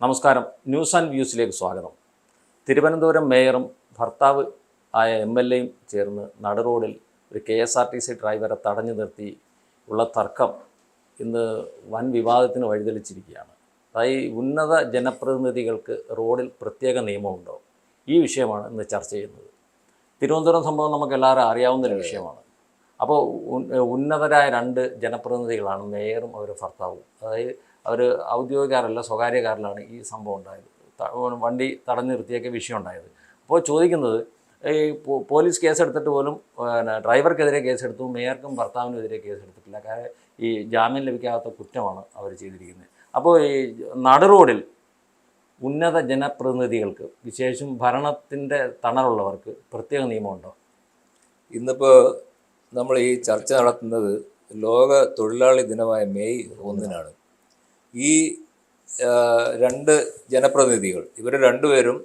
നമസ്കാരം. News and വ്യൂസിലേക്ക് സ്വാഗതം. തിരുവനന്തപുരം മേയറും ഭർത്താവ് ആയ എം എൽ എയും ചേർന്ന് നടുറോഡിൽ ഒരു K S R T C ഡ്രൈവറെ തടഞ്ഞു നിർത്തി ഉള്ള തർക്കം ഇന്ന് വൻ വിവാദത്തിന് വഴിതെളിച്ചിരിക്കുകയാണ്. അതായത് ഉന്നത ജനപ്രതിനിധികൾക്ക് റോഡിൽ പ്രത്യേക നിയമമുണ്ടോ? ഈ വിഷയമാണ് ഇന്ന് ചർച്ച ചെയ്യുന്നത്. തിരുവനന്തപുരം സംഭവം നമുക്ക് എല്ലാവരും അറിയാവുന്ന ഒരു വിഷയമാണ്. അപ്പോൾ ഉന്നതരായ രണ്ട് ജനപ്രതിനിധികളാണ് മേയറും അവരുടെ ഭർത്താവും. അതായത് അവർ ഔദ്യോഗിക കാറല്ല സ്വകാര്യ കാറിലാണ് ഈ സംഭവം ഉണ്ടായത്. വണ്ടി തടഞ്ഞു നിർത്തിയൊക്കെ വിഷയം ഉണ്ടായത്. അപ്പോൾ ചോദിക്കുന്നത് ഈ പോലീസ് കേസെടുത്തിട്ട് പോലും പിന്നെ ഡ്രൈവർക്കെതിരെ കേസെടുത്തു മേയർക്കും ഭർത്താവിനെതിരെ കേസെടുത്തിട്ടില്ല. കാരണം ഈ ജാമ്യം ലഭിക്കാത്ത കുറ്റമാണ് അവർ ചെയ്തിരിക്കുന്നത്. അപ്പോൾ ഈ നട റോഡിൽ ഉന്നത ജനപ്രതിനിധികൾക്ക് വിശേഷം ഭരണത്തിന്റെ തണലുള്ളവർക്ക് പ്രത്യേക നിയമമുണ്ടോ? ഇന്നിപ്പോൾ നമ്മൾ ഈ ചർച്ച നടത്തുന്നത് ലോക തൊഴിലാളി ദിനമായ മെയ് ഒന്നിനാണ്. ഈ രണ്ട് ജനപ്രതിനിധികൾ ഇവർ രണ്ടുപേരും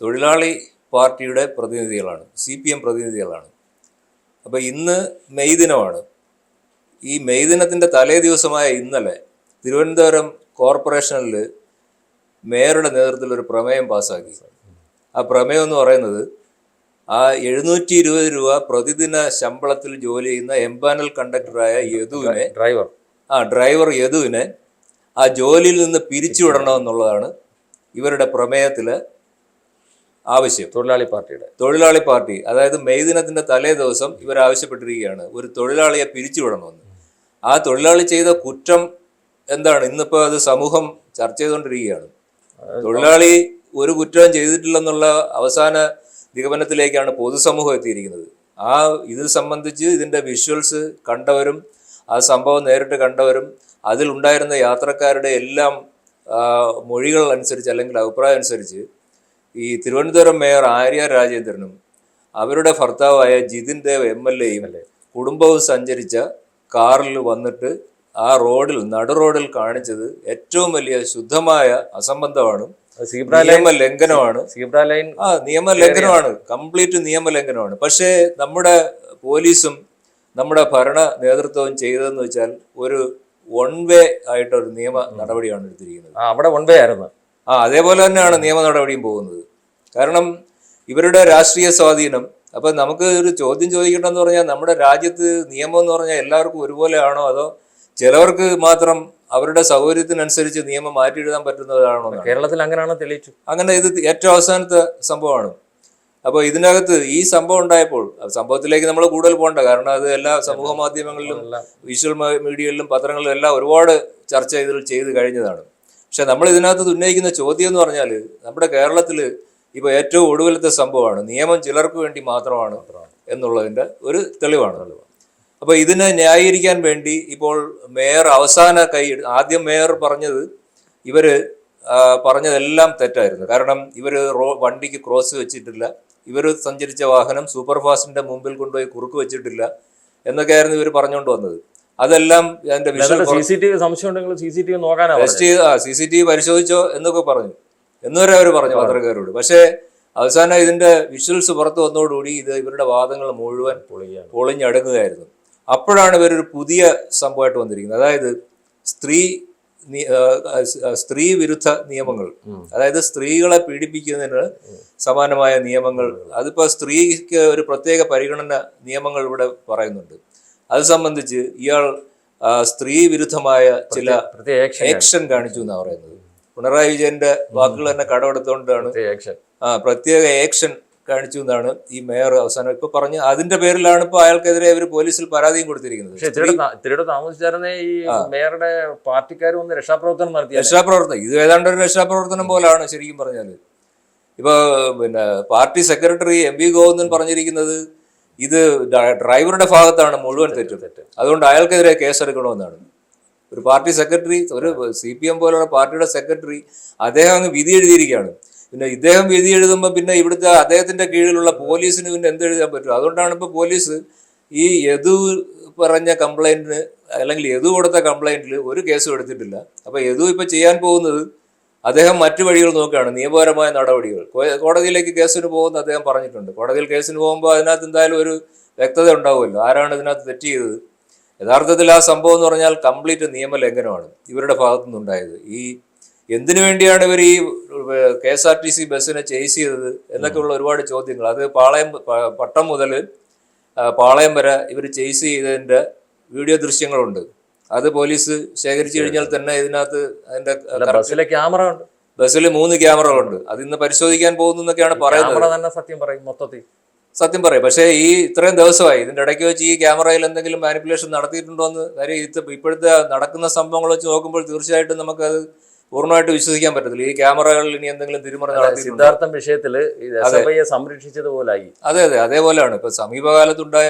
തൊഴിലാളി പാർട്ടിയുടെ പ്രതിനിധികളാണ് സി പി എം പ്രതിനിധികളാണ്. അപ്പോൾ ഇന്ന് മെയ് ദിനമാണ്. ഈ മെയ് ദിനത്തിന്റെ തലേ ദിവസമായ ഇന്നലെ തിരുവനന്തപുരം കോർപ്പറേഷനിൽ മേയറുടെ നേതൃത്വത്തിൽ ഒരു പ്രമേയം പാസ്സാക്കി. ആ പ്രമേയം എന്ന് പറയുന്നത് ആ എഴുന്നൂറ്റി ഇരുപത് രൂപ പ്രതിദിന ശമ്പളത്തിൽ ജോലി ചെയ്യുന്ന എംപാനൽ കണ്ടക്ടറായ യദുവിനെ ഡ്രൈവർ. ആ ഡ്രൈവർ യദുവിനെ ആ ജോലിയിൽ നിന്ന് പിരിച്ചുവിടണമെന്നുള്ളതാണ് ഇവരുടെ പ്രമേയത്തിലെ ആവശ്യം. തൊഴിലാളി പാർട്ടിയുടെ. തൊഴിലാളി പാർട്ടി അതായത് മെയ് ദിനത്തിന്റെ തലേ ദിവസം ഇവർ ആവശ്യപ്പെട്ടിരിക്കുകയാണ്. ഒരു തൊഴിലാളിയെ പിരിച്ചുവിടണമെന്ന്. ആ തൊഴിലാളി ചെയ്ത കുറ്റം എന്താണ്? ഇന്നിപ്പോ അത് സമൂഹം ചർച്ച ചെയ്തുകൊണ്ടിരിക്കുകയാണ്. തൊഴിലാളി ഒരു കുറ്റവും ചെയ്തിട്ടില്ലെന്നുള്ള അവസാന നിഗമനത്തിലേക്കാണ് പൊതുസമൂഹം എത്തിയിരിക്കുന്നത്. ആ ഇത് സംബന്ധിച്ച് ഇതിന്റെ വിഷ്വൽസ് കണ്ടവരും ആ സംഭവം നേരിട്ട് കണ്ടവരും അതിലുണ്ടായിരുന്ന യാത്രക്കാരുടെ എല്ലാം മൊഴികൾ അനുസരിച്ച് അല്ലെങ്കിൽ അഭിപ്രായം അനുസരിച്ച് ഈ തിരുവനന്തപുരം മേയർ ആര്യ രാജേന്ദ്രനും അവരുടെ ഭർത്താവായ ജിതിൻ ദേവ് എം എൽ എയും കുടുംബവും സഞ്ചരിച്ച കാറിൽ വന്നിട്ട് ആ റോഡിൽ നടു റോഡിൽ കാണിച്ചത് ഏറ്റവും വലിയ ശുദ്ധമായ അസംബന്ധമാണ്. ലംഘനമാണ്. ആ നിയമ ലംഘനമാണ്. കംപ്ലീറ്റ് നിയമ ലംഘനമാണ്. പക്ഷേ നമ്മുടെ പോലീസും നമ്മുടെ ഭരണ നേതൃത്വവും ചെയ്തതെന്ന് വെച്ചാൽ ഒരു വൺ വേ ആയിട്ട് ഒരു നിയമ നടപടിയാണ് എടുത്തിരിക്കുന്നത്. ആ അവിടെ വൺ വേ ആയിരുന്നു. ആ അതേപോലെ തന്നെയാണ് നിയമ നടപടിയും പോകുന്നത്. കാരണം ഇവരുടെ രാഷ്ട്രീയ സ്വാധീനം അപ്പൊ നമുക്ക് ഒരു ചോദ്യം ചോദിക്കണമെന്ന് പറഞ്ഞാൽ നമ്മുടെ രാജ്യത്ത് നിയമം എന്ന് പറഞ്ഞാൽ എല്ലാവർക്കും ഒരുപോലെ ആണോ അതോ ചിലവർക്ക് മാത്രം അവരുടെ സൗകര്യത്തിനനുസരിച്ച് നിയമം മാറ്റി എഴുതാൻ പറ്റുന്നതാണോ. കേരളത്തിൽ അങ്ങനെയാണോ തെളിയിച്ചു അങ്ങനെ ഇത് ഏറ്റവും അവസാനത്തെ സംഭവമാണ്. അപ്പോൾ ഇതിനകത്ത് ഈ സംഭവം ഉണ്ടായപ്പോൾ സംഭവത്തിലേക്ക് നമ്മൾ കൂടുതൽ പോകണ്ട. കാരണം അത് എല്ലാ സമൂഹ മാധ്യമങ്ങളിലും വിഷ്വൽ മീഡിയയിലും പത്രങ്ങളിലും എല്ലാം ഒരുപാട് ചർച്ച ഇതിൽ ചെയ്ത് കഴിഞ്ഞതാണ്. പക്ഷെ നമ്മൾ ഇതിനകത്ത് ഉന്നയിക്കുന്ന ചോദ്യം എന്ന് പറഞ്ഞാൽ നമ്മുടെ കേരളത്തിൽ ഇപ്പോൾ ഏറ്റവും ഒടുവിലത്തെ സംഭവമാണ് നിയമം ചിലർക്ക് വേണ്ടി മാത്രമാണ് എന്നുള്ളതിന്റെ ഒരു തെളിവാണ്. അപ്പോൾ ഇതിനെ ന്യായീകരിക്കാൻ വേണ്ടി ഇപ്പോൾ മേയർ അവസാന കൈ ആദ്യം മേയർ പറഞ്ഞത് ഇവർ പറഞ്ഞതെല്ലാം തെറ്റായിരുന്നു. കാരണം ഇവർ റോ വണ്ടിക്ക് ക്രോസ് വെച്ചിട്ടില്ല. ഇവർ സഞ്ചരിച്ച വാഹനം സൂപ്പർ ഫാസ്റ്റിന്റെ മുമ്പിൽ കൊണ്ടുപോയി കുറുക്ക് വെച്ചിട്ടില്ല എന്നൊക്കെയായിരുന്നു ഇവർ പറഞ്ഞുകൊണ്ട് വന്നത്. അതെല്ലാം അതിന്റെ സി സി ടി വി പരിശോധിച്ചോ എന്നൊക്കെ പറഞ്ഞു. എന്നുവരെ അവർ പറഞ്ഞു പത്രക്കാരോട്. പക്ഷേ അവസാനം ഇതിന്റെ വിഷ്വൽസ് പുറത്തു വന്നതോടുകൂടി ഇത് ഇവരുടെ വാദങ്ങൾ മുഴുവൻ പൊളിഞ്ഞടങ്ങുകയായിരുന്നു. അപ്പോഴാണ് ഇവരൊരു പുതിയ സംഭവമായിട്ട് വന്നിരിക്കുന്നത്. അതായത് സ്ത്രീ സ്ത്രീ വിരുദ്ധ നിയമങ്ങൾ. അതായത് സ്ത്രീകളെ പീഡിപ്പിക്കുന്നതിന് സമാനമായ നിയമങ്ങൾ. അതിപ്പോ സ്ത്രീക്ക് ഒരു പ്രത്യേക പരിഗണന നിയമങ്ങൾ ഇവിടെ പറയുന്നുണ്ട്. അത് സംബന്ധിച്ച് ഇയാൾ സ്ത്രീ വിരുദ്ധമായ ചില ആക്ഷൻ കാണിച്ചു എന്നാണ് പറയുന്നത്. പിണറായി വിജയന്റെ വാക്കുകൾ തന്നെ കടമെടുത്തുകൊണ്ടാണ് ആ പ്രത്യേക ആക്ഷൻ കാണിച്ചു എന്നാണ് ഈ മേയർ അവസാനം ഇപ്പൊ പറഞ്ഞു അതിന്റെ പേരിലാണ് ഇപ്പൊ അയാൾക്കെതിരെ അവർ പോലീസിൽ പരാതിയും കൊടുത്തിരിക്കുന്നത്. പക്ഷെ ഇത്തിരി ഇത്തിരി താമസിച്ചായിരുന്നേ ഈ മേയറുടെ പാർട്ടിക്കാർ ഒന്ന് രക്ഷാപ്രവർത്തനം നടത്തി രക്ഷാപ്രവർത്തനം. ഇത് ഏതാണ്ട് ഒരു രക്ഷാപ്രവർത്തനം പോലാണ് ശരിക്കും പറഞ്ഞാൽ ഇപ്പൊ പിന്നെ party secretary M V Govindan പറഞ്ഞിരിക്കുന്നത് ഇത് ഡ്രൈവറുടെ ഭാഗത്താണ് മുഴുവൻ തെറ്റും. അതുകൊണ്ട് അയാൾക്കെതിരെ കേസെടുക്കണമെന്നാണ്. ഒരു പാർട്ടി സെക്രട്ടറി ഒരു സി പി എം പോലുള്ള പാർട്ടിയുടെ സെക്രട്ടറി അദ്ദേഹം അങ്ങ് വിധി എഴുതിയിരിക്കുകയാണ്. പിന്നെ ഇദ്ദേഹം വിധി എഴുതുമ്പോൾ പിന്നെ ഇവിടുത്തെ അദ്ദേഹത്തിന്റെ കീഴിലുള്ള പോലീസിന് പിന്നെ എന്ത് എഴുതാൻ പറ്റും? അതുകൊണ്ടാണ് ഇപ്പോൾ പോലീസ് ഈ യദു പറഞ്ഞ കംപ്ലൈന്റിന് അല്ലെങ്കിൽ യദു കൊടുത്ത കംപ്ലൈന്റിൽ ഒരു കേസും എടുത്തിട്ടില്ല. അപ്പോൾ യദു ഇപ്പോൾ ചെയ്യാൻ പോകുന്നത് അദ്ദേഹം മറ്റു വഴികൾ നോക്കുകയാണ്. നിയമപരമായ നടപടികൾ. കോടതിയിലേക്ക് കേസിന് പോകുമെന്ന് അദ്ദേഹം പറഞ്ഞിട്ടുണ്ട്. കോടതിയിൽ കേസിന് പോകുമ്പോൾ അതിനകത്ത് എന്തായാലും ഒരു വ്യക്തത ഉണ്ടാവുമല്ലോ. ആരാണ് ഇതിനകത്ത് തെറ്റ് ചെയ്തത്? യഥാർത്ഥത്തിൽ ആ സംഭവം എന്ന് പറഞ്ഞാൽ കംപ്ലീറ്റ് നിയമലംഘനമാണ് ഇവരുടെ ഭാഗത്തുനിന്നുണ്ടായത്. ഈ എന്തിനു വേണ്ടിയാണ് ഇവർ ഈ K S R T C ബസ്സിനെ ചേസ് ചെയ്തത് എന്നൊക്കെയുള്ള ഒരുപാട് ചോദ്യങ്ങൾ. അത് പാളയം പട്ടം മുതൽ പാളയം വരെ ഇവർ ചേസ് ചെയ്തതിന്റെ വീഡിയോ ദൃശ്യങ്ങളുണ്ട്. അത് പോലീസ് ശേഖരിച്ചു കഴിഞ്ഞാൽ തന്നെ ഇതിനകത്ത് അതിന്റെ ബസ്സിലെ ക്യാമറ ഉണ്ട്. ബസ്സിൽ മൂന്ന് ക്യാമറകളുണ്ട്. അത് ഇന്ന് പരിശോധിക്കാൻ പോകുന്നു എന്നൊക്കെയാണ് പറയുന്നത്. തന്നെ സത്യം പറയും മൊത്തത്തിൽ. സത്യം പറയും. പക്ഷേ ഈ ഇത്രയും ദിവസമായി ഇതിന്റെ ഇടയ്ക്ക് വെച്ച് ഈ ക്യാമറയിൽ എന്തെങ്കിലും മാനിപ്പുലേഷൻ നടത്തിയിട്ടുണ്ടോ എന്ന് കാര്യം ഇത് ഇപ്പോഴത്തെ നടക്കുന്ന സംഭവങ്ങൾ വെച്ച് നോക്കുമ്പോൾ തീർച്ചയായിട്ടും നമുക്കത് പൂർണമായിട്ട് വിശ്വസിക്കാൻ പറ്റത്തില്ല. ഈ ക്യാമറകളിൽ ഇനി എന്തെങ്കിലും തിരുമറ നടത്തി സിദ്ധാർത്ഥം എഫ് ഐയെ സംരക്ഷിച്ചതുപോലായി. അതെ അതെ അതേപോലെയാണ്. ഇപ്പൊ സമീപകാലത്തുണ്ടായ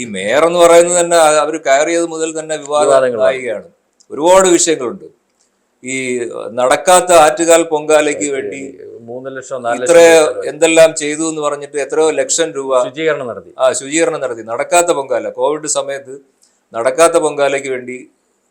ഈ മേയർ എന്ന് പറയുന്നത് തന്നെ അവർ കയറിയത് മുതൽ തന്നെ വിവാദങ്ങളായികയാണ് ഒരുപാട് വിഷയങ്ങളുണ്ട്. ഈ നടക്കാത്ത ആറ്റുകാൽ പൊങ്കാലയ്ക്ക് വേണ്ടി മൂന്ന് ലക്ഷം ഇത്ര എന്തെല്ലാം ചെയ്തു എന്ന് പറഞ്ഞിട്ട് എത്രയോ ലക്ഷം രൂപ ശുചീകരണം നടത്തി. ആ ശുചീകരണം നടത്തി. നടക്കാത്ത പൊങ്കാല. കോവിഡ് സമയത്ത് നടക്കാത്ത പൊങ്കാലയ്ക്ക് വേണ്ടി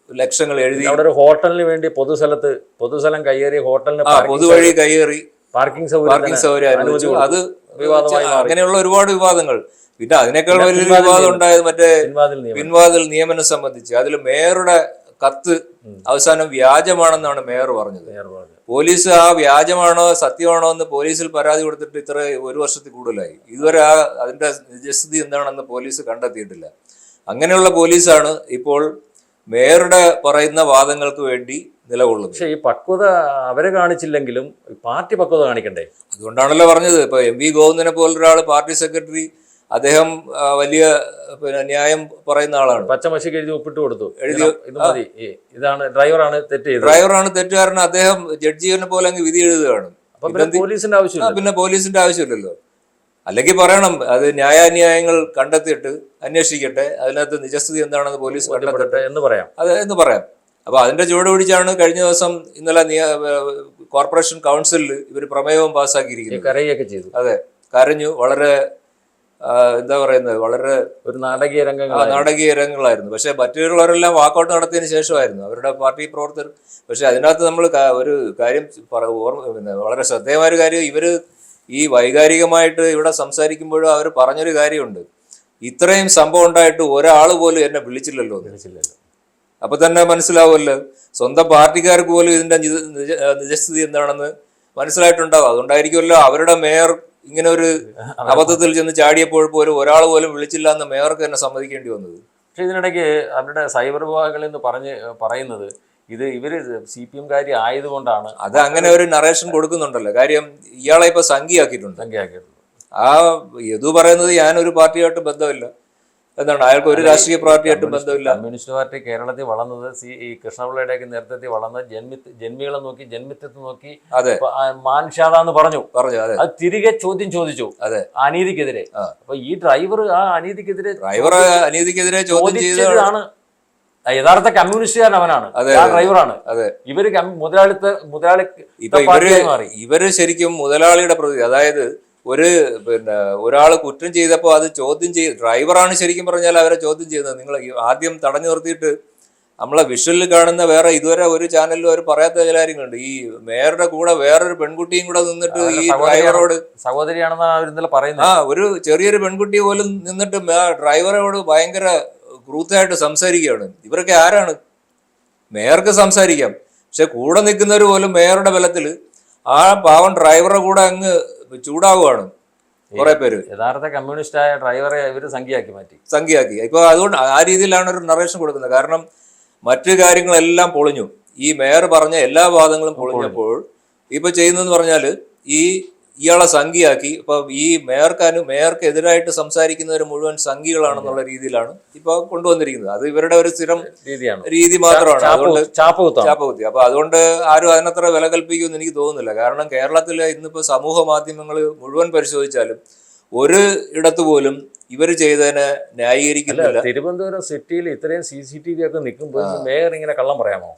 ലക്ഷങ്ങൾ എഴുതി അവിടെ ഒരു ഹോട്ടലിന് വേണ്ടി പൊതുസ്ഥലത്ത് പൊതുസ്ഥലം കയ്യേറി ഹോട്ടലിന് പൊതുവഴി കയ്യേറി പാർക്കിംഗ് സൗകര്യം പാർക്കിംഗ് സൗകര്യം അനുവദിച്ചു അത് വിവാദമായി. അങ്ങനെയുള്ള ഒരുപാട് വിവാദങ്ങൾ. പിന്നെ അതിനേക്കാൾ വലിയൊരു വിവാദം ഉണ്ടായത് മറ്റേ പിൻവാതിൽ നിയമനം സംബന്ധിച്ച്. അതിൽ മേയറുടെ കത്ത് അവസാനം വ്യാജമാണെന്നാണ് മേയർ പറഞ്ഞത്. പറഞ്ഞു. പോലീസ് ആ വ്യാജമാണോ സത്യമാണോ എന്ന് പോലീസിൽ പരാതി കൊടുത്തിട്ട് ഇത്ര ഒരു വർഷത്തിൽ കൂടുതലായി. ഇതുവരെ ആ അതിന്റെ നിജസ്ഥിതി എന്താണെന്ന് പോലീസ് കണ്ടെത്തിയിട്ടില്ല. അങ്ങനെയുള്ള പോലീസാണ് ഇപ്പോൾ മേയറുടെ പറയുന്ന വാദങ്ങൾക്ക് വേണ്ടി നിലകൊള്ളും പക്ഷേ ഈ പക്വത അവരെ കാണിച്ചില്ലെങ്കിലും പാർട്ടി പക്വത കാണിക്കണ്ടേ? അതുകൊണ്ടാണല്ലോ പറഞ്ഞത്. ഇപ്പൊ എം വി ഗോവിന്ദനെ പോലൊരാൾ പാർട്ടി സെക്രട്ടറി അദ്ദേഹം വലിയ പിന്നെ ന്യായം പറയുന്ന ആളാണ്. പച്ചമശിക്ക് എഴുതി ഒപ്പിട്ട് കൊടുത്തു. എഴുതി- ഇത് മതി. ഇതാണ് ഡ്രൈവറാണ് തെറ്റ് ചെയ്തത്. ഡ്രൈവറാണ് തെറ്റുകാരൻ അദ്ദേഹം ജഡ്ജിനെ പോലെ അങ്ങ് വിധി എഴുതുകയാണ്. പിന്നെ പോലീസിന്റെ ആവശ്യമില്ല പിന്നെ പോലീസിന്റെ ആവശ്യമില്ലല്ലോ. അല്ലെങ്കിൽ പറയണം അത് ന്യായാന്യായങ്ങൾ കണ്ടെത്തിയിട്ട് അന്വേഷിക്കട്ടെ അതിനകത്ത് നിജസ്ഥിതി എന്താണെന്ന് പോലീസ് കണ്ടെത്തട്ടെ എന്ന് പറയാം. അത് എന്ന് പറയാം. അപ്പൊ അതിന്റെ ചുവട് പിടിച്ചാണ് കഴിഞ്ഞ ദിവസം ഇന്നലെ കോർപ്പറേഷൻ കൗൺസിലിൽ ഇവർ പ്രമേയവും പാസ്സാക്കിയിരിക്കുന്നത്. കരയൊക്കെ ചെയ്തു. അതെ കരഞ്ഞു വളരെ എന്താ പറയുന്നത് വളരെ ഒരു നാടകീയ രംഗങ്ങൾ നാടകീയ രംഗങ്ങളായിരുന്നു. പക്ഷെ മറ്റുള്ളവരെല്ലാം വാക്കൗട്ട് നടത്തിയതിന് ശേഷമായിരുന്നു. അവരുടെ പാർട്ടി പ്രവർത്തകർ പക്ഷെ അതിനകത്ത് നമ്മൾ ഒരു കാര്യം പിന്നെ വളരെ ശ്രദ്ധേയമായ ഒരു കാര്യം ഇവർ ഈ വൈകാരികമായിട്ട് ഇവിടെ സംസാരിക്കുമ്പോഴും അവർ പറഞ്ഞൊരു കാര്യമുണ്ട്. ഇത്രയും സംഭവം ഉണ്ടായിട്ട് ഒരാൾ പോലും എന്നെ വിളിച്ചില്ലല്ലോ. വിളിച്ചില്ലല്ലോ. അപ്പൊ തന്നെ മനസ്സിലാവുമല്ലോ സ്വന്തം പാർട്ടിക്കാർക്ക് പോലും ഇതിന്റെ നിജ- നിജ- നിജസ്ഥിതി എന്താണെന്ന് മനസ്സിലായിട്ടുണ്ടാവും. അതുകൊണ്ടായിരിക്കുമല്ലോ അവരുടെ മേയർ ഇങ്ങനെ ഒരു അബദ്ധത്തിൽ ചെന്ന് ചാടിയപ്പോൾ പോലും ഒരാൾ പോലും വിളിച്ചില്ല എന്ന് മേയർക്ക് തന്നെ സമ്മതിക്കേണ്ടി വന്നത്. പക്ഷെ ഇതിനിടയ്ക്ക് അവരുടെ സൈബർ വിഭാഗങ്ങളിൽ നിന്ന് പറഞ്ഞ് പറയുന്നത് ഇത് ഇവർ സി പി എംകാരി ആയതുകൊണ്ടാണ് അത് അങ്ങനെ ഒരു നറേഷൻ കൊടുക്കുന്നുണ്ടല്ലോ. കാര്യം ഇയാളെ ഇപ്പൊ സംഖ്യയാക്കിയിട്ടുണ്ട്. സംഖ്യയാക്കിയിട്ടുണ്ട്. ആ യദു പറയുന്നത് ഞാനൊരു പാർട്ടിയായിട്ട് ബന്ധമില്ല. എന്താണ്? അയാൾക്ക് ഒരു രാഷ്ട്രീയ പാർട്ടിയായിട്ട് ബന്ധമില്ല. കമ്മ്യൂണിസ്റ്റ് പാർട്ടി കേരളത്തിൽ വളർന്നത് സി ഈ കൃഷ്ണപിള്ളയുടെയൊക്കെ നേതൃത്വത്തിൽ വളർന്നത് ജന്മി ജന്മികളെ നോക്കി ജന്മിത്വത്തെ നോക്കി അതെ. മാൻഷാദെന്ന് ആ മാൻഷാദ എന്ന് പറഞ്ഞു. പറഞ്ഞു അതെ. അത് തിരികെ ചോദ്യം ചോദിച്ചു അതെ. അനീതിക്കെതിരെ. അപ്പൊ ഈ ഡ്രൈവർ ആ അനീതിക്കെതിരെ ഡ്രൈവർ അനീതിക്കെതിരെ ചോദ്യം ചെയ്ത ചോദിച്ചതാണ് യഥാർത്ഥ കമ്മ്യൂണിസ്റ്റുകാരൻ അവനാണ് ഡ്രൈവറാണ്. ഇവർ മുതലാളിത്ത മുതലാളി ഇവർ മാറി. ഇവർ ശരിക്കും മുതലാളിയുടെ പ്രതി അതായത് ഒരു പിന്നെ ഒരാൾ കുറ്റം ചെയ്തപ്പോൾ അത് ചോദ്യം ചെയ്ത് ഡ്രൈവറാണ് ശരിക്കും പറഞ്ഞാൽ അവരെ ചോദ്യം ചെയ്യുന്നത്. നിങ്ങൾ ആദ്യം തടഞ്ഞു നിർത്തിയിട്ട് നമ്മളെ വിഷ്വലിൽ കാണുന്ന വേറെ ഇതുവരെ ഒരു ചാനലിലും അവർ പറയാത്ത ചില കാര്യങ്ങളുണ്ട്. ഈ മേയറുടെ കൂടെ വേറൊരു പെൺകുട്ടിയും കൂടെ നിന്നിട്ട് ഈ ഡ്രൈവറോട് സഹോദരിയാണെന്നാണ് അവർ ഇന്നലെ ആ ഒരു ചെറിയൊരു പെൺകുട്ടി പോലും നിന്നിട്ട് ഡ്രൈവറോട് ഭയങ്കര ക്രൂത്തായിട്ട് സംസാരിക്കുകയാണ്. ഇവരൊക്കെ ആരാണ്? മേയർക്ക് സംസാരിക്കാം. പക്ഷെ കൂടെ നിൽക്കുന്നവർ പോലും മേയറുടെ ബലത്തിൽ ആ പാവം ഡ്രൈവറുടെ കൂടെ അങ്ങ് ചൂടാവുകയാണ് കുറെ പേര്. യഥാർത്ഥ കമ്മ്യൂണിസ്റ്റായ ഡ്രൈവറെ ഇവർ സംഖ്യയാക്കി മാറ്റി. സംഖ്യയാക്കി. ഇപ്പൊ അതുകൊണ്ട് ആ രീതിയിലാണ് ഒരു നറേഷൻ കൊടുക്കുന്നത്. കാരണം മറ്റു കാര്യങ്ങളെല്ലാം പൊളിഞ്ഞു. ഈ മേയർ പറഞ്ഞ എല്ലാ വാദങ്ങളും പൊളിഞ്ഞപ്പോൾ ഇപ്പൊ ചെയ്യുന്നതെന്ന് പറഞ്ഞാൽ ഈ ഇയാളെ സംഘിയാക്കി ഇപ്പൊ ഈ മേയർക്കാനും മേയർക്കെതിരായിട്ട് സംസാരിക്കുന്നവർ മുഴുവൻ സംഘികളാണെന്നുള്ള രീതിയിലാണ് ഇപ്പൊ കൊണ്ടുവന്നിരിക്കുന്നത്. അത് ഇവരുടെ ഒരു സ്ഥിരം രീതിയാണ്. രീതി മാത്രമാണ്. അതുകൊണ്ട് ചാപ്പകുത്തി അപ്പൊ അതുകൊണ്ട് ആരും അതിനത്ര വില കൽപ്പിക്കുമെന്ന് എനിക്ക് തോന്നുന്നില്ല. കാരണം കേരളത്തിലെ ഇന്നിപ്പോ സമൂഹ മാധ്യമങ്ങൾ മുഴുവൻ പരിശോധിച്ചാലും ഒരു ഇടത്ത് പോലും ഇവർ ചെയ്തതിനെ ന്യായീകരിക്കുന്നില്ല. തിരുവനന്തപുരം സിറ്റിയിൽ ഇത്രയും സി സി ടി വി ഒക്കെ നിൽക്കുമ്പോൾ മേയർ ഇങ്ങനെ കള്ളം പറയാമോ?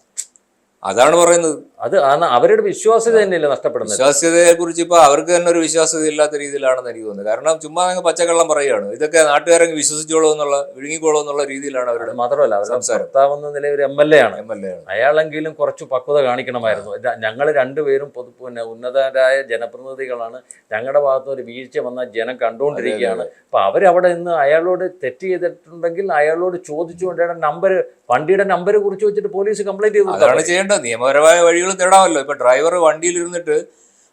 അതാണ് പറയുന്നത്. അത് അവരുടെ വിശ്വാസ്യത തന്നെയല്ലേ നഷ്ടപ്പെടുന്നത്? വിശ്വാസ്യതയെ കുറിച്ച് ഇപ്പൊ അവർക്ക് തന്നെ ഒരു വിശ്വാസ്യത ഇല്ലാത്ത രീതിയിലാണെന്ന് എനിക്ക് തോന്നുന്നത് കാരണം ചുമ്മാ അങ്ങ് പച്ചക്കള്ളം പറയുകയാണ്. ഇതൊക്കെ നാട്ടുകാരങ്ങ് വിശ്വസിച്ചോളൂ എന്നുള്ള വിഴുങ്ങിക്കോളൂ എന്നുള്ള രീതിയിലാണ് അവരുടെ മാത്രമല്ല അവരുടെ. ഭർത്താവ് എന്ന നിലയിൽ ഒരു എം എൽ എ ആണ്. എം എൽ എ ആണ്. അയാളെങ്കിലും കുറച്ച് പക്വത കാണിക്കണമായിരുന്നു. ഞങ്ങൾ രണ്ടുപേരും പൊതു പിന്നെ ഉന്നതരായ ജനപ്രതിനിധികളാണ്. ഞങ്ങളുടെ ഭാഗത്ത് ഒരു വീഴ്ച വന്ന ജനം കണ്ടുകൊണ്ടിരിക്കുകയാണ് അപ്പൊ അവരവിടെ നിന്ന് അയാളോട് തെറ്റ് ചെയ്തിട്ടുണ്ടെങ്കിൽ അയാളോട് ചോദിച്ചുകൊണ്ട് നമ്പർ വണ്ടിയുടെ നമ്പർ കുറിച്ച് വെച്ചിട്ട് പോലീസ് കംപ്ലൈന്റ് ചെയ്തു. അതാണ് ചെയ്യേണ്ടത്. ചെയ്യേണ്ട നിയമപരമായ വഴികൾ തേടാമല്ലോ ഇപ്പൊ ഡ്രൈവർ വണ്ടിയിൽ ഇരുന്നിട്ട്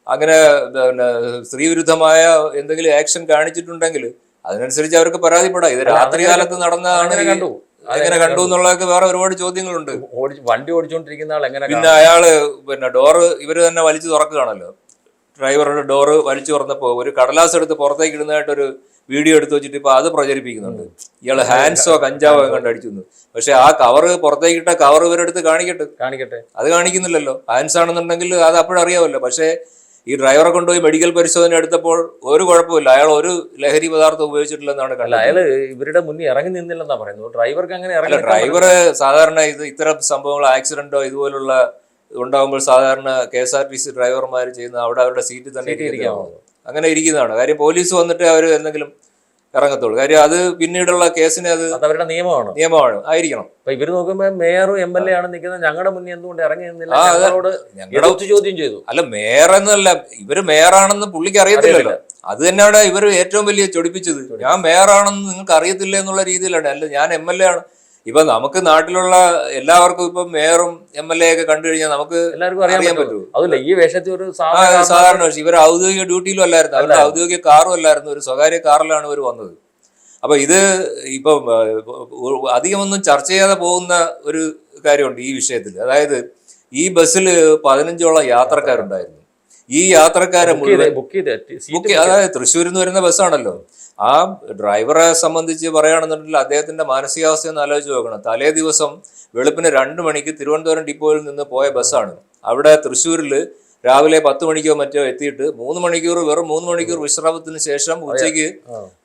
അങ്ങനെ പിന്നെ സ്ത്രീവിരുദ്ധമായ എന്തെങ്കിലും ആക്ഷൻ കാണിച്ചിട്ടുണ്ടെങ്കിൽ അതിനനുസരിച്ച് അവർക്ക് പരാതിപ്പെടാം. ഇത് രാത്രി കാലത്ത് നടന്നതാണ് കണ്ടു. എങ്ങനെ കണ്ടു എന്നുള്ളതൊക്കെ വേറെ ഒരുപാട് ചോദ്യങ്ങളുണ്ട്. വണ്ടി ഓടിച്ചുകൊണ്ടിരിക്കുന്ന ആൾ എങ്ങനെ പിന്നെ അയാൾ പിന്നെ ഡോറ് ഇവർ തന്നെ വലിച്ചു തുറക്കുകയാണല്ലോ. ഡ്രൈവറുടെ ഡോറ് വലിച്ചു തുറന്നപ്പോ ഒരു കടലാസ് എടുത്ത് പുറത്തേക്ക് ഇടുന്നതായിട്ടൊരു വീഡിയോ എടുത്ത് വെച്ചിട്ട് ഇപ്പൊ അത് പ്രചരിപ്പിക്കുന്നുണ്ട്. ഇയാൾ ഹാൻഡ്സോ കഞ്ചാവോ കണ്ട് അടിച്ചു പക്ഷെ ആ കവർ പുറത്തേക്ക് ഇട്ട കവർ ഇവരെടുത്ത് കാണിക്കട്ടെ. കാണിക്കട്ടെ. അത് കാണിക്കുന്നില്ലല്ലോ. ഹാൻസ് ആണെന്നുണ്ടെങ്കിൽ അത് അപ്പോഴറിയാമല്ലോ പക്ഷേ ഈ ഡ്രൈവറെ കൊണ്ടുപോയി മെഡിക്കൽ പരിശോധന എടുത്തപ്പോൾ ഒരു കുഴപ്പമില്ല. അയാൾ ഒരു ലഹരി പദാർത്ഥം ഉപയോഗിച്ചിട്ടില്ലെന്നാണ് കണ്ടത് അയാൾ ഇവരുടെ മുന്നിൽ ഇറങ്ങി നിന്നില്ലെന്നാ പറയുന്നത്. ഡ്രൈവർക്ക് അങ്ങനെ ഇറങ്ങി ഡ്രൈവർ സാധാരണ ഇത് ഇത്തരം സംഭവങ്ങൾ ആക്സിഡന്റോ ഇതുപോലുള്ള ഉണ്ടാകുമ്പോൾ സാധാരണ K S R T C ഡ്രൈവർമാർ ചെയ്യുന്ന അവിടെ അവരുടെ സീറ്റ് തന്നെ അങ്ങനെ ഇരിക്കുന്നതാണ്. കാര്യം പോലീസ് വന്നിട്ട് അവർ എന്തെങ്കിലും ഇറങ്ങത്തുള്ളൂ. കാര്യം അത് പിന്നീടുള്ള കേസിന് അത് അവരുടെ നിയമമാണ്. നിയമമാണ്. ആയിരിക്കണം. അപ്പൊ ഇവർ നോക്കുമ്പോ മേയറും എം എൽ എ ആണ് നിൽക്കുന്നത് ഞങ്ങളുടെ മുന്നിൽ എന്തുകൊണ്ട് ഇറങ്ങി നിന്നില്ല? ആ, അതെ. ഞങ്ങളോട് ഞങ്ങളുടെ ചോദ്യം ചെയ്തു. അല്ല മേയർ എന്നല്ല. ഇവർ മേയറാണെന്ന് പുള്ളിക്ക് അറിയത്തില്ലല്ലോ. അത് തന്നെയാണ് ഇവർ ഏറ്റവും വലിയ ചൊടിപ്പിച്ചത്. ഞാൻ മേയറാണെന്ന് നിങ്ങൾക്ക് അറിയത്തില്ല എന്നുള്ള രീതിയിലാണ് അല്ല ഞാൻ എം എൽ എ ആണ്. ഇപ്പൊ നമുക്ക് നാട്ടിലുള്ള എല്ലാവർക്കും ഇപ്പൊ മേയറും എം എൽ എ ഒക്കെ കണ്ടു കഴിഞ്ഞാൽ നമുക്ക് എല്ലാവർക്കും അറിയാൻ പറ്റും അതല്ല ഈ വേഷത്തിൽ ഒരു സാധാരണ വേഷം. ഇവർ ഔദ്യോഗിക ഡ്യൂട്ടിയിലും അല്ലായിരുന്നു. അവരുടെ ഔദ്യോഗിക കാറും അല്ലായിരുന്നു. ഒരു സ്വകാര്യ കാറിലാണ് ഇവർ വന്നത്. അപ്പൊ ഇത് ഇപ്പം അധികമൊന്നും ചർച്ച ചെയ്യാതെ പോകുന്ന ഒരു കാര്യമുണ്ട് ഈ വിഷയത്തിൽ അതായത് ഈ ബസ്സിൽ പതിനഞ്ചോളം യാത്രക്കാരുണ്ടായിരുന്നു. ഈ യാത്രക്കാരെ മുഴുവൻ അതായത് തൃശ്ശൂരിൽ നിന്ന് വരുന്ന ബസ്സാണല്ലോ. ആ ഡ്രൈവറെ സംബന്ധിച്ച് പറയുകയാണെന്നുണ്ടെങ്കിൽ അദ്ദേഹത്തിന്റെ മാനസികാവസ്ഥ ഒന്ന് ആലോചിച്ച് നോക്കണം. തലേ ദിവസം വെളുപ്പിന് രണ്ട് മണിക്ക് തിരുവനന്തപുരം ഡിപ്പോയിൽ നിന്ന് പോയ ബസ്സാണ്. അവിടെ തൃശ്ശൂരിൽ രാവിലെ പത്ത് മണിക്കോ മറ്റോ എത്തിയിട്ട് മൂന്ന് മണിക്കൂർ വെറും മൂന്ന് മണിക്കൂർ വിശ്രാമത്തിന് ശേഷം ഉച്ചയ്ക്ക്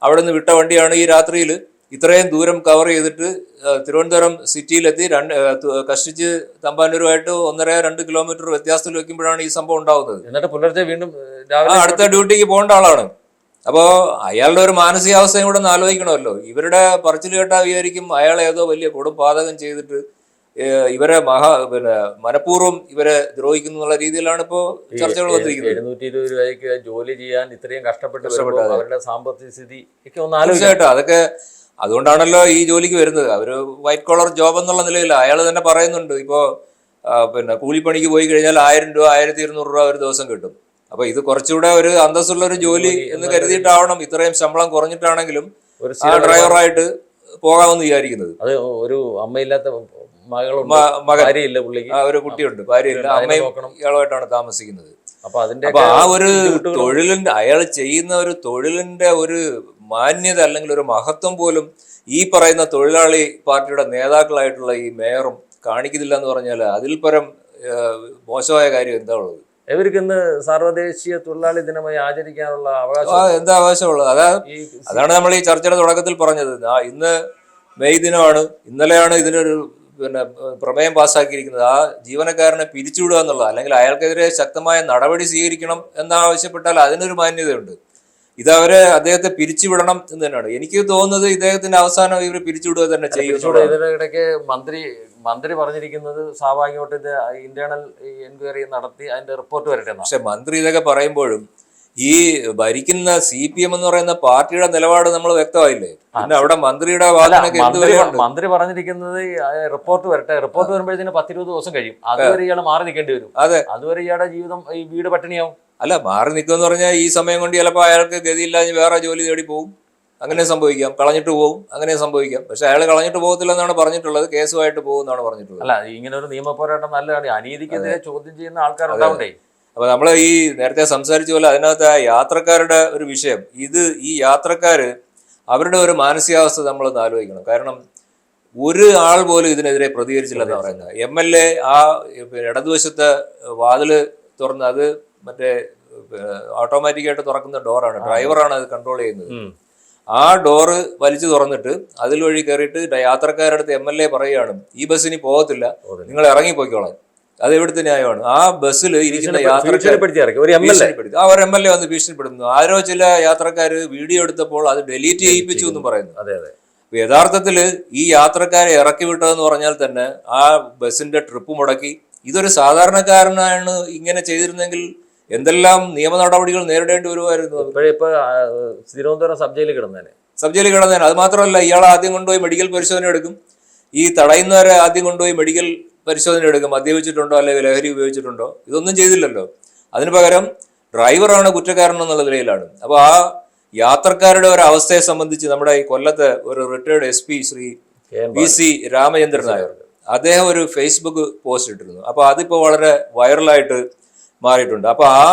അവിടെ നിന്ന് വിട്ട വണ്ടിയാണ് ഈ രാത്രിയിൽ ഇത്രയും ദൂരം കവർ ചെയ്തിട്ട് തിരുവനന്തപുരം സിറ്റിയിലെത്തി രണ്ട് കഷ്ടിച്ച് തമ്പാനൂരുമായിട്ട് ഒന്നര രണ്ട് കിലോമീറ്റർ വ്യത്യാസത്തിൽ വെക്കുമ്പോഴാണ് ഈ സംഭവം ഉണ്ടാവുന്നത്. എന്നിട്ട് പുലർച്ചെ വീണ്ടും അടുത്ത ഡ്യൂട്ടിക്ക് പോകേണ്ട ആളാണ്. അപ്പോൾ അയാളുടെ ഒരു മാനസികാവസ്ഥയും കൂടെ ഒന്ന് ആലോചിക്കണമല്ലോ. ഇവരുടെ പറച്ചിൽ കേട്ടാ വിചാരിക്കും അയാൾ ഏതോ വലിയ കൊടുംപാതകം ചെയ്തിട്ട് ഇവരെ മഹാ പിന്നെ മനഃപൂർവം ഇവരെ ദ്രോഹിക്കുന്നു എന്നുള്ള രീതിയിലാണ് ഇപ്പോ ചർച്ചകൾ വന്നിരിക്കുന്നത്. എഴുന്നൂറ്റി ഇരുപത് രൂപയ്ക്ക് ജോലി ചെയ്യാൻ ഇത്രയും കഷ്ടപ്പെട്ട് കഷ്ടപ്പെട്ട് അവരുടെ സാമ്പത്തിക സ്ഥിതി ഒക്കെ ഒന്ന് ആലോചിച്ചു കേട്ടോ അതൊക്കെ അതുകൊണ്ടാണല്ലോ ഈ ജോലിക്ക് വരുന്നത്. അവർ വൈറ്റ് കോളർ ജോബ് എന്നുള്ള നിലയിൽ അയാൾ തന്നെ പറയുന്നുണ്ട് ഇപ്പോ പിന്നെ കൂലിപ്പണിക്ക് പോയി കഴിഞ്ഞാൽ ആയിരം രൂപ ആയിരത്തി ഇരുന്നൂറ് രൂപ ഒരു ദിവസം കിട്ടും. അപ്പൊ ഇത് കുറച്ചുകൂടെ ഒരു അന്തസ്സുള്ള ഒരു ജോലി എന്ന് കരുതിയിട്ടാവണം. ഇത്രയും ശമ്പളം കുറഞ്ഞിട്ടാണെങ്കിലും ഒരു ആ സ്ഥിര ഡ്രൈവറായിട്ട് പോകാമെന്ന് വിചാരിക്കുന്നത്. അത് ഒരു അമ്മയില്ലാത്ത മകളുണ്ട്. മ- മകൻ. ഭാര്യയില്ല പുള്ളിക്ക്. ഒരു കുട്ടിയുണ്ട്. ഭാര്യയില്ല. അമ്മയും ഇയാളുമായിട്ടാണ് താമസിക്കുന്നത്. അപ്പൊ അതിന്റെ ആ ഒരു തൊഴിലിന്റെ അയാൾ ചെയ്യുന്ന ഒരു തൊഴിലിന്റെ ഒരു മാന്യത അല്ലെങ്കിൽ ഒരു മഹത്വം പോലും ഈ പറയുന്ന തൊഴിലാളി പാർട്ടിയുടെ നേതാക്കളായിട്ടുള്ള ഈ മേയറും കാണിക്കുന്നില്ല എന്ന് പറഞ്ഞാൽ അതിൽ പരം മോശമായ കാര്യം എന്താ ഉള്ളത് ഇവർക്ക് ഇന്ന് സാർവദേശീയ തൊഴിലാളി ദിനമായി ആചരിക്കാനുള്ള അവകാശം എന്താ അവകാശമുള്ളത് അതാ അതാണ് നമ്മൾ ഈ ചർച്ചയുടെ തുടക്കത്തിൽ പറഞ്ഞത്. ഇന്ന് മെയ് ദിനമാണ്. ഇന്നലെയാണ് ഇതിനൊരു പിന്നെ പ്രമേയം പാസ്സാക്കിയിരിക്കുന്നത്. ആ ജീവനക്കാരനെ പിരിച്ചുവിടുക എന്നുള്ളത് അല്ലെങ്കിൽ അയാൾക്കെതിരെ ശക്തമായ നടപടി സ്വീകരിക്കണം എന്നാവശ്യപ്പെട്ടാൽ അതിനൊരു മാന്യതയുണ്ട്. ഇത് അവരെ അദ്ദേഹത്തെ പിരിച്ചുവിടണം എന്ന് തന്നെയാണ്. എനിക്ക് തോന്നുന്നത് ഇദ്ദേഹത്തിന്റെ അവസാനം ഇവർ പിരിച്ചുവിടുക തന്നെ ചെയ്യും ഇടയ്ക്ക് ഇതിനിടയ്ക്ക് മന്ത്രി മന്ത്രി പറഞ്ഞിരിക്കുന്നത് സ്വാഭാവികമായിട്ട് ഇത് ഇന്റേണൽ എൻക്വയറി നടത്തി അതിന്റെ റിപ്പോർട്ട് വരട്ടെ. പക്ഷെ മന്ത്രി ഇതൊക്കെ പറയുമ്പോഴും ഈ ഭരിക്കുന്ന സി പി എം എന്ന് പറയുന്ന പാർട്ടിയുടെ നിലപാട് നമ്മൾ വ്യക്തമായില്ലേ? പിന്നെ അവിടെ മന്ത്രിയുടെ വാദനൊക്കെ മന്ത്രി പറഞ്ഞിരിക്കുന്നത് റിപ്പോർട്ട് വരട്ടെ. റിപ്പോർട്ട് വരുമ്പോഴത്തേന് പത്തിരുപത് ദിവസം കഴിയും. അതുവരെ ഇയാൾ മാറി നിൽക്കേണ്ടി വരും. അതെ. അതുവരെ ഇയാളുടെ ജീവിതം ഈ വീട് പട്ടിണിയാവും. അല്ല മാറി നിൽക്കുമെന്ന് പറഞ്ഞാൽ ഈ സമയം കൊണ്ട് ചിലപ്പോൾ അയാൾക്ക് ഗതിയില്ലാഞ്ഞ് വേറെ ജോലി തേടി പോകും അങ്ങനെ സംഭവിക്കാം. കളഞ്ഞിട്ട് പോകും അങ്ങനെ സംഭവിക്കാം. പക്ഷെ അയാൾ കളഞ്ഞിട്ട് പോകത്തില്ല എന്നാണ് പറഞ്ഞിട്ടുള്ളത്. കേസുമായിട്ട് പോകും എന്നാണ് പറഞ്ഞിട്ടുള്ളത്. അല്ല ഇങ്ങനെ ഒരു നിയമ പോരാട്ടം നല്ലതാണ്. അനീതിക്കെതിരെ ചോദ്യം ചെയ്യുന്ന ആൾക്കാരുണ്ടാവണ്ടേ? അപ്പൊ നമ്മൾ ഈ നേരത്തെ സംസാരിച്ച പോലെ അതിനകത്ത് ആ യാത്രക്കാരുടെ ഒരു വിഷയം. ഇത് ഈ യാത്രക്കാര് അവരുടെ ഒരു മാനസികാവസ്ഥ നമ്മളൊന്ന് ആലോചിക്കണം. കാരണം ഒരു ആൾ പോലും ഇതിനെതിരെ പ്രതികരിച്ചില്ലെന്ന് പറയുന്നത്. എം എൽ എ ആ ഇടതുവശത്തെ വാതിൽ തുറന്ന് അത് മറ്റേ ഓട്ടോമാറ്റിക്കായിട്ട് തുറക്കുന്ന ഡോറാണ് ഡ്രൈവറാണ് അത് കൺട്രോൾ ചെയ്യുന്നത്. ആ ഡോറ് വലിച്ചു തുറന്നിട്ട് അതിൽ വഴി കയറിയിട്ട് യാത്രക്കാരടുത്ത് എം എൽ എ പറയുകയാണ് ഈ ബസ് ഇനി പോകത്തില്ല. നിങ്ങൾ ഇറങ്ങിപ്പോയിക്കോളാം അത് എവിടുത്തെ ന്യായമാണ്. ആ ബസ്സിൽ ഇരിക്കുന്ന ആ ഒരു എം എൽ എ വന്ന് ഭീഷണിപ്പെടുന്നു. ആരോ ചില യാത്രക്കാർ വീഡിയോ എടുത്തപ്പോൾ അത് ഡെലീറ്റ് ചെയ്യിപ്പിച്ചു എന്ന് പറയുന്നു. അതെ അതെ. യഥാർത്ഥത്തിൽ ഈ യാത്രക്കാരെ ഇറക്കി വിട്ടതെന്ന് പറഞ്ഞാൽ തന്നെ ആ ബസ്സിന്റെ ട്രിപ്പ് മുടക്കി. ഇതൊരു സാധാരണക്കാരനാണ് ഇങ്ങനെ ചെയ്തിരുന്നെങ്കിൽ എന്തെല്ലാം നിയമ നടപടികൾ നേരിടേണ്ടി വരുമായിരുന്നു? തിരുവനന്തപുരം സബ് ജയിലിൽ കിടന്നേനെ. സബ് ജയിലിൽ കിടന്നേനെ. അത് മാത്രമല്ല ഇയാൾ ആദ്യം കൊണ്ടുപോയി മെഡിക്കൽ പരിശോധന എടുക്കും. ഈ തടയുന്നവരെ ആദ്യം കൊണ്ടുപോയി മെഡിക്കൽ പരിശോധന എടുക്കും. മദ്യപിച്ചിട്ടുണ്ടോ അല്ലെങ്കിൽ ലഹരി ഉപയോഗിച്ചിട്ടുണ്ടോ? ഇതൊന്നും ചെയ്തില്ലല്ലോ. അതിന് പകരം ഡ്രൈവറാണ് കുറ്റക്കാരൻ എന്നുള്ള നിലയിലാണ്. അപ്പോൾ ആ യാത്രക്കാരുടെ ഒരു അവസ്ഥയെ സംബന്ധിച്ച് നമ്മുടെ ഈ കൊല്ലത്ത് ഒരു retired S P Shri V C Ramachandran Nair അദ്ദേഹം ഒരു ഫേസ്ബുക്ക് പോസ്റ്റ് ഇട്ടിരുന്നു. അപ്പോൾ അതിപ്പോൾ വളരെ വൈറലായിട്ട് മാറിയിട്ടുണ്ട്. അപ്പോൾ ആ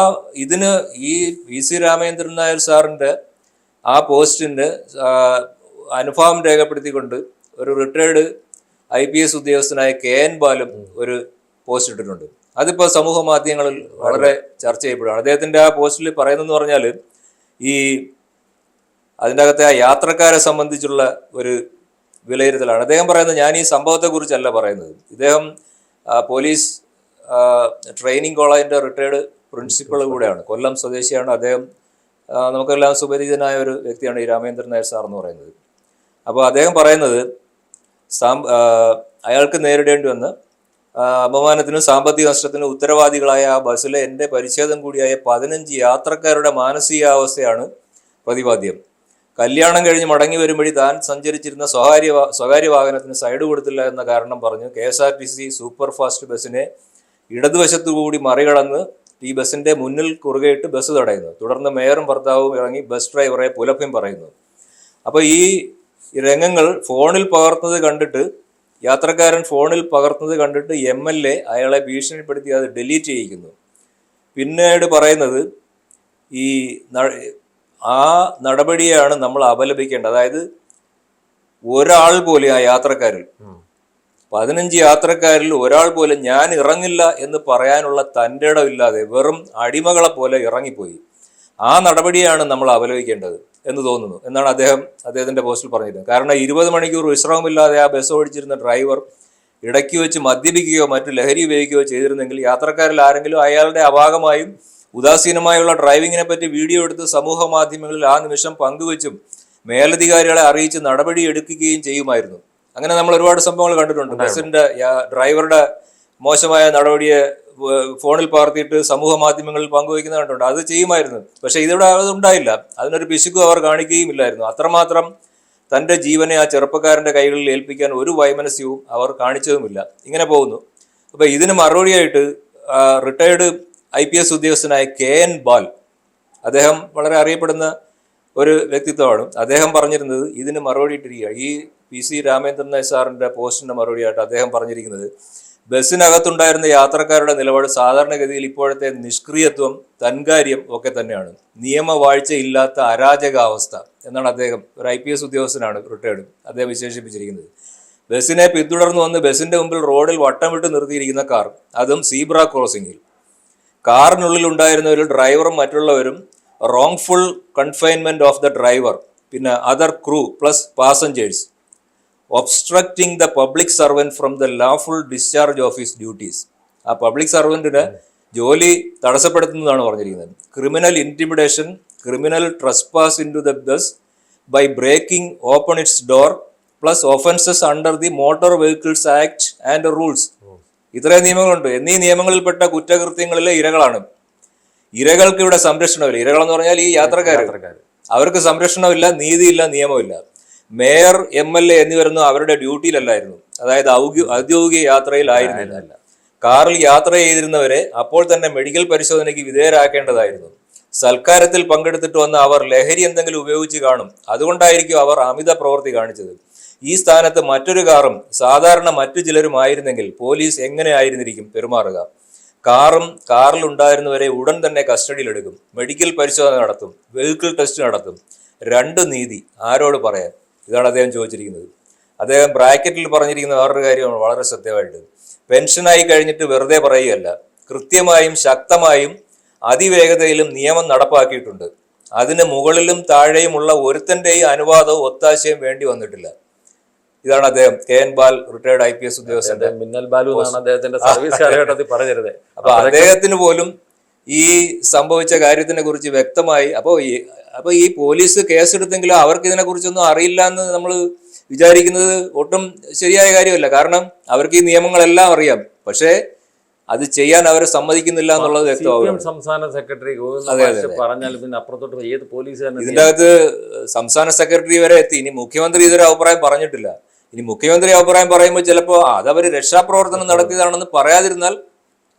ഇതിന് ഈ വി സി രാമചന്ദ്രൻ നായർ സാറിന്റെ ആ പോസ്റ്റിന് അനുഭവം രേഖപ്പെടുത്തിക്കൊണ്ട് ഒരു റിട്ടയർഡ് ഐ പി എസ് ഉദ്യോഗസ്ഥനായ കെ എൻ ബാലും ഒരു പോസ്റ്റ് ഇട്ടിട്ടുണ്ട്. അതിപ്പോൾ സമൂഹ മാധ്യമങ്ങളിൽ വളരെ ചർച്ച ചെയ്യപ്പെടുകയാണ്. അദ്ദേഹത്തിന്റെ ആ പോസ്റ്റിൽ പറയുന്നതെന്ന് പറഞ്ഞാൽ ഈ അതിന്റെ അകത്തെ ആ യാത്രക്കാരെ സംബന്ധിച്ചുള്ള ഒരു വിലയിരുത്തലാണ്. അദ്ദേഹം പറയുന്നത് ഞാൻ ഈ സംഭവത്തെക്കുറിച്ചല്ല പറയുന്നത്. ഇദ്ദേഹം പോലീസ് ട്രെയിനിങ് കോളേജിന്റെ റിട്ടയേർഡ് പ്രിൻസിപ്പൾ കൂടെയാണ്. കൊല്ലം സ്വദേശിയാണ് അദ്ദേഹം. നമുക്കെല്ലാം സുപരിചിതനായ ഒരു വ്യക്തിയാണ് ഈ രാമേന്ദ്രൻ നായർ സാർ എന്ന് പറയുന്നത്. അപ്പോൾ അദ്ദേഹം പറയുന്നത് സാം അയാൾക്ക് നേരിടേണ്ടി വന്ന അപമാനത്തിനും സാമ്പത്തിക നഷ്ടത്തിനും ഉത്തരവാദികളായ ആ ബസ്സിലെ എന്റെ പരിച്ഛേദം കൂടിയായ പതിനഞ്ച് യാത്രക്കാരുടെ മാനസികാവസ്ഥയാണ് പ്രതിപാദ്യം. കല്യാണം കഴിഞ്ഞ് മടങ്ങി വരുമ്പോഴി താൻ സഞ്ചരിച്ചിരുന്ന സ്വകാര്യ സ്വകാര്യ വാഹനത്തിന് സൈഡ് കൊടുത്തില്ല എന്ന കാരണം പറഞ്ഞു K S R T C super fast ബസ്സിനെ ഇടതുവശത്തു കൂടി മറികടന്ന് ഈ ബസ്സിന്റെ മുന്നിൽ കുറുകയിട്ട് ബസ് തടയുന്നു. തുടർന്ന് മേയറും ഭർത്താവും ഇറങ്ങി ബസ് ഡ്രൈവറെ പുലഭ്യം പറയുന്നു. അപ്പോൾ ഈ രംഗങ്ങൾ ഫോണിൽ പകർത്തുന്നത് കണ്ടിട്ട് യാത്രക്കാരൻ ഫോണിൽ പകർത്തുന്നത് കണ്ടിട്ട് എം എൽ എ അയാളെ ഭീഷണിപ്പെടുത്തി അത് ഡിലീറ്റ് ചെയ്യിക്കുന്നു. പിന്നീട് പറയുന്നത് ഈ ആ നടപടിയാണ് നമ്മൾ അപലപിക്കേണ്ടത്. അതായത് ഒരാൾ പോലും ആ യാത്രക്കാരിൽ. പതിനഞ്ച് യാത്രക്കാരിൽ ഒരാൾ പോലും ഞാൻ ഇറങ്ങില്ല എന്ന് പറയാനുള്ള തന്റെ ഇടമില്ലാതെ വെറും അടിമകളെ പോലെ ഇറങ്ങിപ്പോയി. ആ നടപടിയാണ് നമ്മൾ അവലോകിക്കേണ്ടത് എന്ന് തോന്നുന്നു. എന്നാണ് അദ്ദേഹം അദ്ദേഹത്തിന്റെ പോസ്റ്റിൽ പറഞ്ഞിരുന്നത് കാരണം ഇരുപത് മണിക്കൂർ വിശ്രമമില്ലാതെ ആ ബസ് ഓടിച്ചിരുന്ന ഡ്രൈവർ ഇടയ്ക്ക് വെച്ച് മദ്യപിക്കുകയോ മറ്റു ലഹരി ഉപയോഗിക്കുകയോ ചെയ്തിരുന്നെങ്കിൽ യാത്രക്കാരിൽ ആരെങ്കിലും അയാളുടെ അഭാഗമായും ഉദാസീനമായുള്ള ഡ്രൈവിങ്ങിനെ പറ്റി വീഡിയോ എടുത്ത് സമൂഹ മാധ്യമങ്ങളിൽ ആ നിമിഷം പങ്കുവെച്ചും മേലധികാരികളെ അറിയിച്ച് നടപടി എടുക്കുകയും ചെയ്യുമായിരുന്നു. അങ്ങനെ നമ്മൾ ഒരുപാട് സംഭവങ്ങൾ കണ്ടിട്ടുണ്ട്. ബസിന്റെ ഡ്രൈവറുടെ മോശമായ നടപടിയെ ഫോണിൽ പകർത്തിയിട്ട് സമൂഹ മാധ്യമങ്ങളിൽ പങ്കുവയ്ക്കുന്നത് കണ്ടിട്ടുണ്ട്. അത് ചെയ്യുമായിരുന്നു. പക്ഷെ ഇതിവിടെ അതുണ്ടായില്ല അതിനൊരു പിശുക്കും അവർ കാണിക്കുകയും ഇല്ലായിരുന്നു. അത്രമാത്രം തന്റെ ജീവനെ ആ ചെറുപ്പക്കാരന്റെ കൈകളിൽ ഏൽപ്പിക്കാൻ ഒരു വൈമനസ്യവും അവർ കാണിച്ചതുമില്ല. ഇങ്ങനെ പോകുന്നു. അപ്പൊ ഇതിന് മറുപടിയായിട്ട് റിട്ടയർഡ് ഐ പി എസ് ഉദ്യോഗസ്ഥനായ കെ എൻ ബാൽ അദ്ദേഹം വളരെ അറിയപ്പെടുന്ന ഒരു വ്യക്തിത്വമാണ്. അദ്ദേഹം പറഞ്ഞിരുന്നത് ഇതിന് മറുപടി ഇട്ടിരിക്കുക ഈ പി സി രാമേന്ദ്രൻ നായർ സാറിന്റെ പോസ്റ്റിന്റെ മറുപടിയായിട്ട് അദ്ദേഹം പറഞ്ഞിരിക്കുന്നത് ബസ്സിനകത്തുണ്ടായിരുന്ന യാത്രക്കാരുടെ നിലപാട് സാധാരണഗതിയിൽ ഇപ്പോഴത്തെ നിഷ്ക്രിയത്വം തൻകാര്യം ഒക്കെ തന്നെയാണ്. നിയമവാഴ്ച ഇല്ലാത്ത അരാജകാവസ്ഥ എന്നാണ് അദ്ദേഹം ഒരു ഐ പി എസ് ഉദ്യോഗസ്ഥനാണ് റിട്ടയർഡ്. അദ്ദേഹം വിശേഷിപ്പിച്ചിരിക്കുന്നത് ബസ്സിനെ പിന്തുടർന്ന് വന്ന് ബസ്സിന്റെ മുമ്പിൽ റോഡിൽ വട്ടം വിട്ട് നിർത്തിയിരിക്കുന്ന കാർ അതും സീബ്ര ക്രോസിംഗിൽ. കാറിനുള്ളിൽ ഉണ്ടായിരുന്നവരിൽ ഡ്രൈവറും മറ്റുള്ളവരും wrongful confinement of the driver പിന്നെ other crew plus passengers obstructing the public servant from the lawful discharge of his duties ആ പബ്ലിക് സർവന്റിന് ജോലി തടസ്സപ്പെടുത്തുന്നതാണ് പറഞ്ഞിരിക്കുന്നത്. Criminal intimidation criminal trespass into the bus by breaking open its door plus offences under the motor vehicles act and rules ഇത്രയും നിയമങ്ങളുണ്ട്. എന്നീ നിയമങ്ങളിൽപ്പെട്ട കുറ്റകൃത്യങ്ങളിലെ ഇരകളാണ്. ഇരകൾക്ക് ഇവിടെ സംരക്ഷണമില്ല. ഇരകളെന്ന് പറഞ്ഞാൽ ഈ യാത്രക്കാർ. അവർക്ക് സംരക്ഷണമില്ല നീതിയില്ല നിയമമില്ല. മേയർ എം എൽ എ എന്നിവരൊന്നും അവരുടെ ഡ്യൂട്ടിയിലല്ലായിരുന്നു. അതായത് ഔദ്യോഗിക യാത്രയിലായിരുന്നില്ല കാറിൽ യാത്ര ചെയ്തിരുന്നവരെ അപ്പോൾ തന്നെ മെഡിക്കൽ പരിശോധനയ്ക്ക് വിധേയരാക്കേണ്ടതായിരുന്നു. സൽക്കാരത്തിൽ പങ്കെടുത്തിട്ട് വന്ന അവർ ലഹരി എന്തെങ്കിലും ഉപയോഗിച്ച് കാണും. അതുകൊണ്ടായിരിക്കും അവർ അമിത പ്രവൃത്തി കാണിച്ചത്. ഈ സ്ഥാനത്ത് മറ്റൊരു കാറും സാധാരണ മറ്റു ചിലരും ആയിരുന്നെങ്കിൽ പോലീസ് എങ്ങനെ ആയിരുന്നിരിക്കും പെരുമാറുക? കാറും കാറിൽ ഉണ്ടായിരുന്നവരെ ഉടൻ തന്നെ കസ്റ്റഡിയിലെടുക്കും. മെഡിക്കൽ പരിശോധന നടത്തും. വെഹിക്കിൾ ടെസ്റ്റ് നടത്തും. രണ്ട് നീതി. ആരോട് പറയാൻ? ഇതാണ് അദ്ദേഹം ചോദിച്ചിരിക്കുന്നത്. അദ്ദേഹം ബ്രാക്കറ്റിൽ പറഞ്ഞിരിക്കുന്ന വേറൊരു കാര്യമാണ് വളരെ ശ്രദ്ധേയമായിട്ട് പെൻഷനായി കഴിഞ്ഞിട്ട് വെറുതെ പറയുകയല്ല കൃത്യമായും ശക്തമായും അതിവേഗതയിലും നിയമം നടപ്പാക്കിയിട്ടുണ്ട്. അതിന് മുകളിലും താഴെയുമുള്ള ഒരുത്തന്റെയും അനുവാദവും ഒത്താശയും വേണ്ടി വന്നിട്ടില്ല. ഇതാണ് അദ്ദേഹം K N Bal retired I P S ഉദ്യോഗസ്ഥന്റെ മിന്നൽ ബാലു എന്നാണ് അദ്ദേഹത്തിന്റെ സർവീസ് കാലഘട്ടത്തിൽ പറഞ്ഞിരുന്നത്. അപ്പൊ അദ്ദേഹത്തിന് പോലും ഈ സംഭവിച്ച കാര്യത്തിനെ കുറിച്ച് വ്യക്തമായി അപ്പോൾ ഈ അപ്പൊ ഈ പോലീസ് കേസെടുത്തെങ്കിലും അവർക്ക് ഇതിനെ കുറിച്ചൊന്നും അറിയില്ല എന്ന് നമ്മൾ വിചാരിക്കുന്നത് ഒട്ടും ശരിയായ കാര്യമല്ല. കാരണം അവർക്ക് ഈ നിയമങ്ങളെല്ലാം അറിയാം. പക്ഷേ അത് ചെയ്യാൻ അവർ സമ്മതിക്കുന്നില്ല എന്നുള്ളത് വ്യക്തമാകും സംസ്ഥാന സെക്രട്ടറി. പറഞ്ഞാൽ പിന്നെ അപ്പുറത്തോട്ട് ഏത് പോലീസുകാരനെ ഇതിന്റെ അകത്ത് സംസ്ഥാന സെക്രട്ടറി വരെ എത്തി. ഇനി മുഖ്യമന്ത്രി ഇതൊരു അഭിപ്രായം പറഞ്ഞിട്ടില്ല. ഇനി മുഖ്യമന്ത്രി അഭിപ്രായം പറയുമ്പോൾ ചിലപ്പോൾ അതവർ രക്ഷാപ്രവർത്തനം നടത്തിയതാണെന്ന് പറയാതിരുന്നാൽ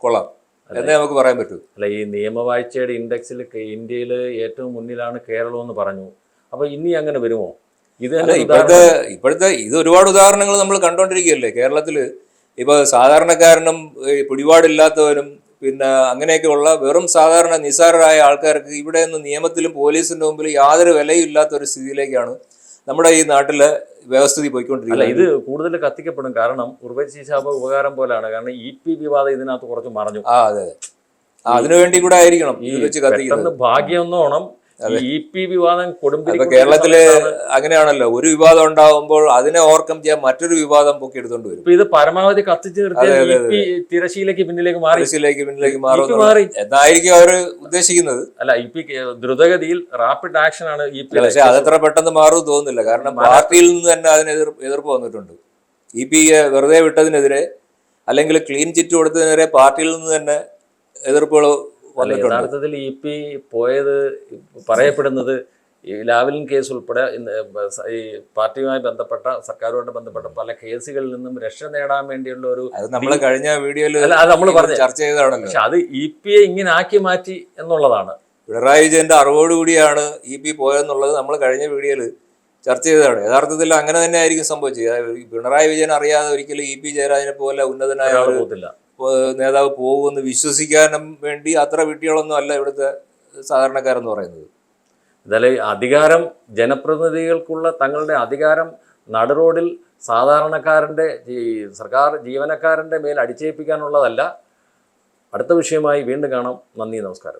കൊള്ളാം. എന്നേ നമുക്ക് പറയാൻ പറ്റൂ. അല്ല ഈ നിയമവാഴ്ചയുടെ ഇൻഡെക്സിൽ ഇന്ത്യയിൽ ഏറ്റവും മുന്നിലാണ് കേരളം എന്ന് പറഞ്ഞു. അപ്പൊ ഇനി അങ്ങനെ വരുമോ? ഇത് ഇപ്പോഴത്തെ ഇപ്പോഴത്തെ ഇത് ഒരുപാട് ഉദാഹരണങ്ങൾ നമ്മൾ കണ്ടുകൊണ്ടിരിക്കുകയല്ലേ കേരളത്തിൽ ഇപ്പൊ സാധാരണക്കാരനും പിടിപാടില്ലാത്തവരും പിന്നെ അങ്ങനെയൊക്കെയുള്ള വെറും സാധാരണ നിസ്സാരരായ ആൾക്കാർക്ക് ഇവിടെ നിന്ന് നിയമത്തിലും പോലീസിന്റെ മുമ്പിൽ യാതൊരു വിലയും ഇല്ലാത്ത ഒരു സ്ഥിതിയിലേക്കാണ് നമ്മുടെ ഈ നാട്ടിലെ വ്യവസ്ഥിതി അല്ല ഇത് കൂടുതൽ കത്തിക്കപ്പെടും. കാരണം ഉർവശി ശാപ ഉപകാരം പോലെയാണ് കാരണം ഇ പി വിവാദം ഇതിനകത്ത് കുറച്ച് മറഞ്ഞു. ആ അതെ അതെ. ആ, അതിനു വേണ്ടി കൂടെ ആയിരിക്കണം ഈ വെച്ച് കത്തിക്കുന്നത്. ഭാഗ്യം എന്നോണം ഈ ഇ പി വിവാദം കൊടുമ്പിരി കേരളത്തിൽ അങ്ങനെയാണല്ലോ. ഒരു വിവാദം ഉണ്ടാകുമ്പോൾ അതിനെ ഓവർകം ചെയ്യാൻ മറ്റൊരു വിവാദം പൊക്കി എടുത്തോണ്ട് വരും. ഇത് പരമാവധി കത്തിച്ച് തിരശീലേക്ക് പിന്നിലേക്ക് മാറി. പോലീസിലേക്ക് പിന്നിലേക്ക് മാറും. എന്നായിരിക്കും അവർ ഉദ്ദേശിക്കുന്നത്. അല്ല ഇ പി ദ്രുതഗതിയിൽ റാപ്പിഡ് ആക്ഷൻ ആണ് ഇ പി പക്ഷെ അതത്ര പെട്ടെന്ന് മാറും തോന്നുന്നില്ല. കാരണം പാർട്ടിയിൽ നിന്ന് തന്നെ അതിന് എതിർ എതിർപ്പ് വന്നിട്ടുണ്ട്. ഇ പി വെറുതെ വിട്ടതിനെതിരെ അല്ലെങ്കിൽ ക്ലീൻ ചിറ്റ് കൊടുത്തതിനെതിരെ പാർട്ടിയിൽ നിന്ന് തന്നെ എതിർപ്പുകൾ യഥാർത്ഥത്തിൽ ഇ പി പോയത് പറയപ്പെടുന്നത് ഈ ലാവലിൻ കേസ് ഉൾപ്പെടെ ഈ പാർട്ടിയുമായി ബന്ധപ്പെട്ട സർക്കാരുമായിട്ട് ബന്ധപ്പെട്ട പല കേസുകളിൽ നിന്നും രക്ഷ നേടാൻ വേണ്ടിയുള്ള ഒരു നമ്മൾ കഴിഞ്ഞ വീഡിയോയിൽ അല്ല അത് നമ്മൾ പറഞ്ഞു ചർച്ച ചെയ്തതാണല്ലോ. പക്ഷെ അത് ഇ പി എ ഇങ്ങനെ ആക്കി മാറ്റി എന്നുള്ളതാണ്. പിണറായി വിജയന്റെ അറിവോടുകൂടിയാണ് ഇ പി പോയെന്നുള്ളത് നമ്മൾ കഴിഞ്ഞ വീഡിയോയിൽ ചർച്ച ചെയ്തതാണ്. യഥാർത്ഥത്തിൽ അങ്ങനെ തന്നെ ആയിരിക്കും സംഭവിച്ചത്. പിണറായി വിജയൻ അറിയാതെ ഒരിക്കലും ഇ പി ജയരാജനെ പോലെ ഉന്നതനായ നേതാവ് പോകുമെന്ന് വിശ്വസിക്കാനും വേണ്ടി അത്ര വിട്ടികളൊന്നും അല്ല ഇവിടുത്തെ സാധാരണക്കാരെന്ന് പറയുന്നത്. എന്തായാലും അധികാരം ജനപ്രതിനിധികൾക്കുള്ള തങ്ങളുടെ അധികാരം നടുറോഡിൽ സാധാരണക്കാരന്റെ സർക്കാർ ജീവനക്കാരന്റെ മേൽ അടിച്ചേൽപ്പിക്കാനുള്ളതല്ല. അടുത്ത വിഷയമായി വീണ്ടും കാണാം. നന്ദി നമസ്കാരം.